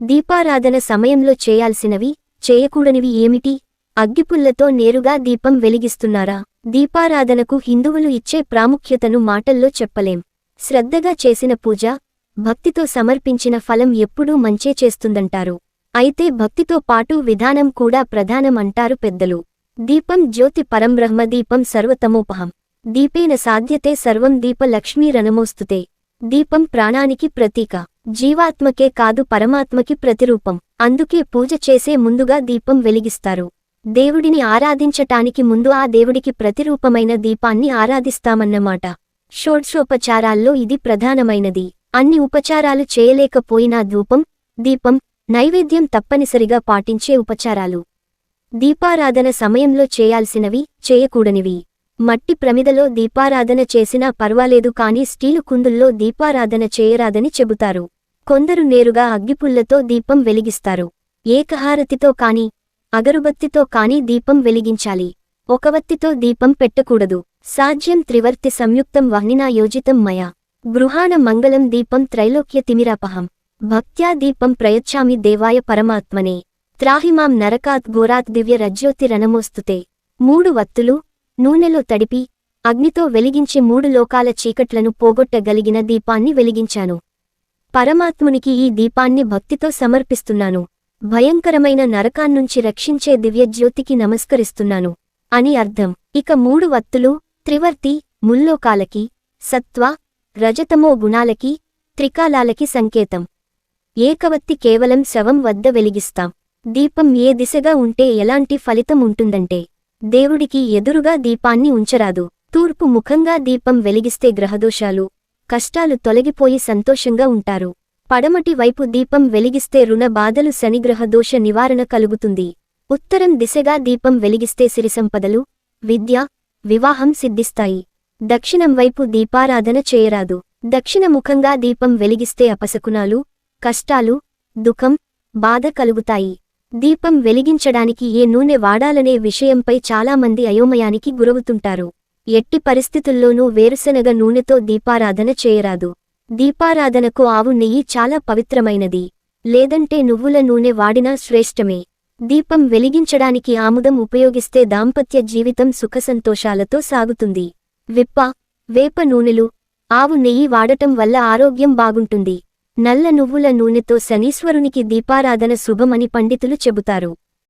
దీపారాధన సమయంలో చేయాల్సినవి చేయకూడనివి ఏమిటి? అగ్గిపుల్లతో నేరుగా దీపం వెలిగిస్తున్నారా? దీపారాధనకు హిందువులు ఇచ్చే ప్రాముఖ్యతను మాటల్లో చెప్పలేం. శ్రద్ధగా చేసిన పూజ భక్తితో సమర్పించిన ఫలం ఎప్పుడూ మంచే చేస్తుందంటారు. అయితే భక్తితో పాటు విధానం కూడా ప్రధానమంటారు పెద్దలు. దీపం జ్యోతి పరంబ్రహ్మ దీపం సర్వతమోపహం. దీపేన సాధ్యతే సర్వం దీప లక్ష్మీ రణమోస్తుతే. దీపం ప్రాణానికి ప్రతీక. జీవాత్మకే కాదు పరమాత్మకి ప్రతిరూపం. అందుకే పూజ చేసే ముందుగా దీపం వెలిగిస్తారు. దేవుడిని ఆరాధించటానికి ముందు ఆ దేవుడికి ప్రతిరూపమైన దీపాన్ని ఆరాధిస్తామన్నమాట. షోడ్షోపచారాల్లో ఇది ప్రధానమైనది. అన్ని ఉపచారాలు చేయలేకపోయినా ధూపం దీపం నైవేద్యం తప్పనిసరిగా పాటించే ఉపచారాలు. దీపారాధన సమయంలో చేయాల్సినవి చేయకూడనివి. మట్టి ప్రమిదలో దీపారాధన చేసినా పర్వాలేదు కాని స్టీలు కుందుల్లో దీపారాధన చేయరాదని చెబుతారు. కొందరు నేరుగా అగ్గిపుల్లతో దీపం వెలిగిస్తారు. ఏకహారతితో కాని అగరుబత్తితో కాని దీపం వెలిగించాలి. ఒకవత్తితో దీపం పెట్టకూడదు. సాధ్యం త్రివర్తి సంయుక్తం వహ్నినా యోజితం మయా. గృహాణ మంగళం దీపం త్రైలోక్య తిమిరాపహం. భక్త్యా దీపం ప్రయచ్చామి దేవాయ పరమాత్మనే. త్రాహిమాం నరకాత్ ఘోరాత్ దివ్య రజ్యోతి రణమోస్తుతే మూడు వత్తులు నూనెలో తడిపి అగ్నితో వెలిగించే మూడు లోకాల చీకట్లను పోగొట్టగలిగిన దీపాన్ని వెలిగించాను. పరమాత్మునికి ఈ దీపాన్ని భక్తితో సమర్పిస్తున్నాను. భయంకరమైన నరకాన్నుంచి రక్షించే దివ్యజ్యోతికి నమస్కరిస్తున్నాను. అని అర్థం. ఇక మూడు వత్తులు త్రివర్తి ముల్లోకాలకి సత్వ రజతమో గుణాలకి త్రికాలాలకి సంకేతం. ఏకవత్తి కేవలం శవం వద్ద వెలిగిస్తాం. దీపం ఏ దిశగా ఉంటే ఎలాంటి ఫలితం ఉంటుందంటే. దేవుడికి ఎదురుగా దీపాన్ని ఉంచరాదు. తూర్పు ముఖంగా దీపం వెలిగిస్తే గ్రహదోషాలు కష్టాలు తొలగిపోయి సంతోషంగా ఉంటారు. పడమటి వైపు దీపం వెలిగిస్తే రుణ బాధలు శనిగ్రహ దోష నివారణ కలుగుతుంది. ఉత్తరం దిశగా దీపం వెలిగిస్తే సిరిసంపదలు విద్య వివాహం సిద్ధిస్తాయి. దక్షిణం వైపు దీపారాధన చేయరాదు. దక్షిణముఖంగా దీపం వెలిగిస్తే అపశకునాలు కష్టాలు దుఃఖం బాధ కలుగుతాయి. దీపం వెలిగించడానికి ఏ నూనె వాడాలనే విషయంపై చాలామంది అయోమయానికి గురవుతుంటారు. ఎట్టి పరిస్థితుల్లోనూ వేరుశనగ నూనెతో దీపారాధన చేయరాదు. దీపారాధనకు ఆవు నెయ్యి చాలా పవిత్రమైనది. లేదంటే నువ్వుల నూనె వాడినా శ్రేష్టమే. దీపం వెలిగించడానికి ఆముదం ఉపయోగిస్తే దాంపత్య జీవితం సుఖసంతోషాలతో సాగుతుంది. విప్ప వేప నూనెలు ఆవు నెయ్యి వాడటం వల్ల ఆరోగ్యం బాగుంటుంది. నల్ల నువ్వుల నూనెతో శనీశ్వరునికి దీపారాధన శుభమని పండితులు చెబుతారు.